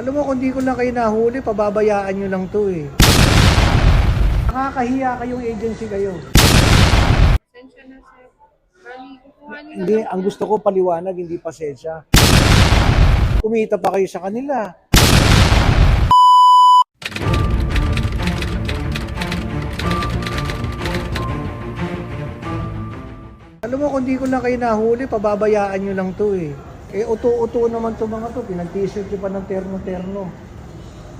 Alam mo, kung di ko lang kayo nahuli, pababayaan nyo lang to eh. Nakakahiya kayong agency kayo. Pasensya na, sir. Bali, kukuha niyo na Hindi, lang ang gusto ko paliwanag, hindi pasensya. Kumita pa kayo sa kanila. Alam mo, kung di ko lang kayo nahuli, pababayaan nyo lang to eh. Eh, uto-uto naman to mga to. Pinag-t-shirt pa ng terno-terno.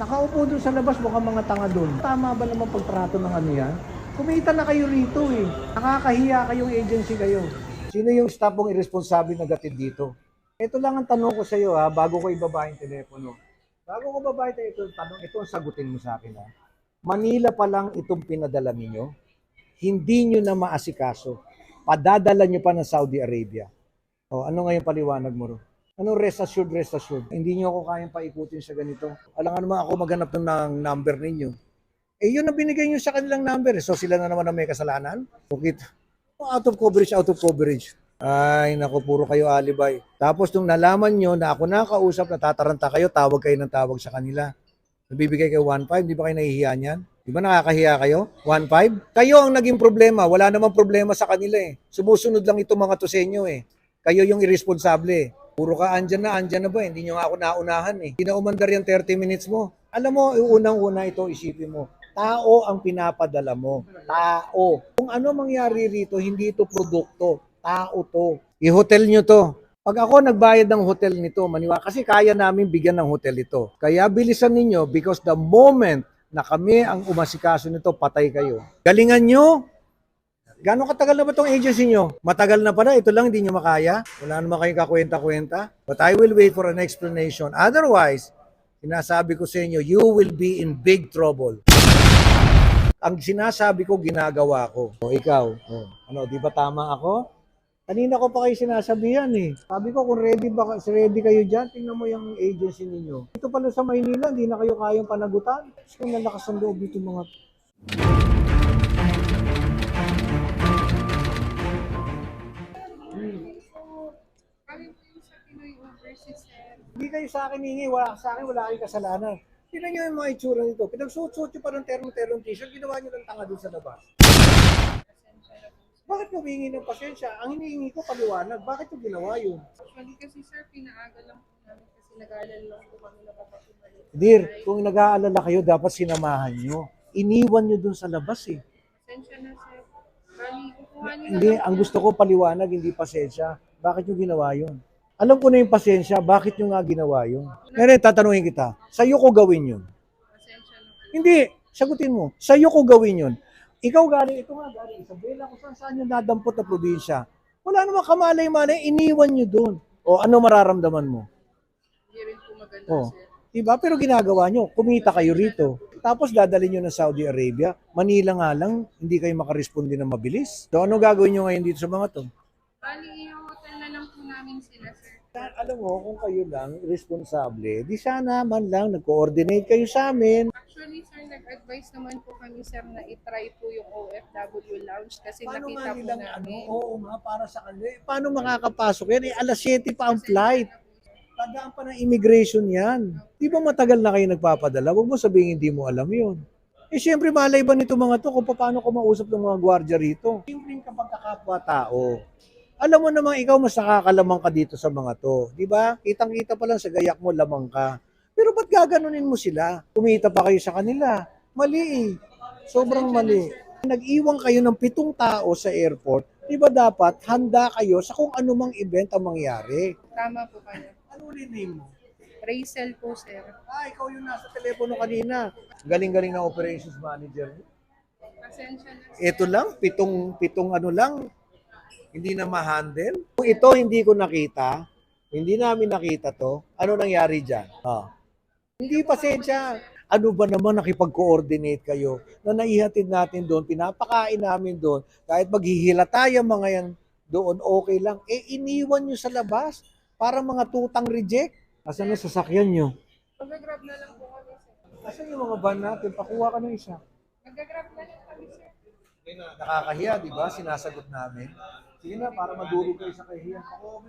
Nakaupo dun sa labas, mukhang mga tanga dun. Tama ba naman pagtrato ng ano yan? Kumita na kayo rito eh. Nakakahiya kayong agency kayo. Sino yung staff mong irresponsible na gatid dito? Ito lang ang tanong ko sa iyo ha, bago ko ibaba yung telepono. Bago ko baba ito, ito, tanong, ito ang sagutin mo sa akin ha. Manila pa lang itong pinadala ninyo, hindi nyo na maasikaso. Padadala nyo pa ng Saudi Arabia. O, ano ngayon paliwanag mo ro? Anong rest assured, rest assured? Hindi nyo ako kayang paikutin sa ganito. Alam nga naman ako maghanap ng number ninyo. Eh, yun ang binigay nyo sa kanilang number. eh. So, sila na naman ang may kasalanan? Okay. Out of coverage, out of coverage. Ay, naku, puro kayo alibay. Tapos, nung nalaman nyo na ako nakausap, natataranta kayo, tawag kayo ng tawag sa kanila. Nabibigay kayo 1.5, di ba kayo nahihiya niyan? Di ba nakakahiya kayo? 1.5? Kayo ang naging problema. Wala namang problema sa kanila eh. Sumusunod lang itong mga to sa inyo eh. Kayo yung irresponsable. Puro ka, andyan na, andyan na ba? Hindi nyo nga ako naunahan eh. Hindi na yung 30 minutes mo. Alam mo, unang-una ito, isipin mo. Tao ang pinapadala mo. Tao. Kung ano mangyari rito, hindi ito produkto. Tao to. I-hotel nyo to. Pag ako nagbayad ng hotel nito, maniwa, kasi kaya namin bigyan ng hotel ito. Kaya bilisan ninyo because the moment na kami ang umasikaso nito, patay kayo. Galingan nyo, Gano'ng katagal na ba itong agency nyo? Matagal na pala, ito lang hindi nyo makaya. Wala naman kayong kakwenta-kwenta. But I will wait for an explanation. Otherwise, sinasabi ko sa inyo, you will be in big trouble. Ang sinasabi ko, ginagawa ko. O ikaw, o, ano, di ba tama ako? Kanina ko pa kayo sinasabihan eh. Sabi ko, kung ready, ba, ready kayo dyan, tingnan mo yung agency ninyo. Ito pala sa Maynila, hindi na kayo kayang panagutan. Mas kung nalakas ang loob dito mga Kami po yung sa Pinoy Overseas. Hindi kayo sa akin hingi, wala sa akin, wala kayong kasalanan. Tingnan nyo yung mga itsura nito. Pinagsuot-suot nyo pa ng terno-terno t-shirt, ginawa nyo ng tanga doon sa labas. Bakit mo humingi ng pasensya? Ang hinihingi ko, paliwanag. Bakit yung ginawa yun? Actually kasi, sir, pinaaga lang po namin kasi nag-aalala lang po kami na papatuloy. Dear, kung nag-aalala kayo, dapat sinamahan nyo. Iniwan nyo doon sa labas eh. Pasensya na, sir. Bali, kukuha niyo na Hindi, lang ang po. gusto ko paliwanag, hindi pasensya. Bakit nyo ginawa yun? Alam ko na yung pasensya, bakit nyo nga ginawa yun? Ngayon, tatanungin kita, sa'yo ko gawin yun. Hindi, sagutin mo. Sa'yo ko gawin yun. Ikaw galing, ito nga galing Isabela, kung saan saan yung nadampot na probinsya. Wala namang kamalay-malay, iniwan nyo doon. O ano mararamdaman mo? Hindi rin po maganda, Oh. sir. Diba? Pero ginagawa nyo, kumita kayo rito. Tapos dadalhin nyo na Saudi Arabia. Manila nga lang, hindi kayo makaresponde na mabilis. So ano gagawin nyo ngayon dito sa mga to? Bali, namin sila, sir. Alam mo, kung kayo lang responsable, di sana man lang nag-coordinate kayo sa amin. Actually, sir, nag-advise naman po kami, sir, na itry po yung OFW lounge kasi Paano nakita nga po nilang ano, namin. oo nga, para sa kanila. Eh, Paano makakapasok yan? Eh, alas 7 pa ang flight. Tagaan pa ng immigration yan. Di ba matagal na kayo nagpapadala? Huwag mo sabihin hindi mo alam yun. Eh siyempre malay ba nito mga to kung paano ko mausap ng mga gwardiya rito? Siyempre kapag kakapwa tao. Alam mo namang ikaw mas nakakalamang ka dito sa mga to. Di ba? Kitang-kita pa lang sa gayak mo, lamang ka. Pero ba't gaganunin mo sila? Kumita pa kayo sa kanila. Mali eh. Sobrang mali. Nag-iwan kayo ng pitong tao sa airport. Di ba dapat handa kayo sa kung anumang event ang mangyari? Tama po kayo. Ano ulit name mo? Rachel po, sir. Ah, ikaw yung nasa telepono kanina. Galing-galing na operations manager. Pasensya na. Ito lang, pitong, pitong ano lang, hindi na ma-handle. Kung ito hindi ko nakita, hindi namin nakita to, ano nangyari dyan? Ah. Hindi pasensya. Ano ba naman nakipag-coordinate kayo na naihatid natin doon, pinapakain namin doon, kahit maghihila tayo mga yan doon, okay lang. Eh, iniwan nyo sa labas para mga tutang reject. Asan na sasakyan nyo? Mag-grab na lang po kami, sir. Asan yung mga van natin? Pakuha ka ng isa. Mag-grab na lang kami, sir. Nakakahiya, di ba? Sinasagot namin. Sige na, para madurog kayo sa kahiyan. Ako,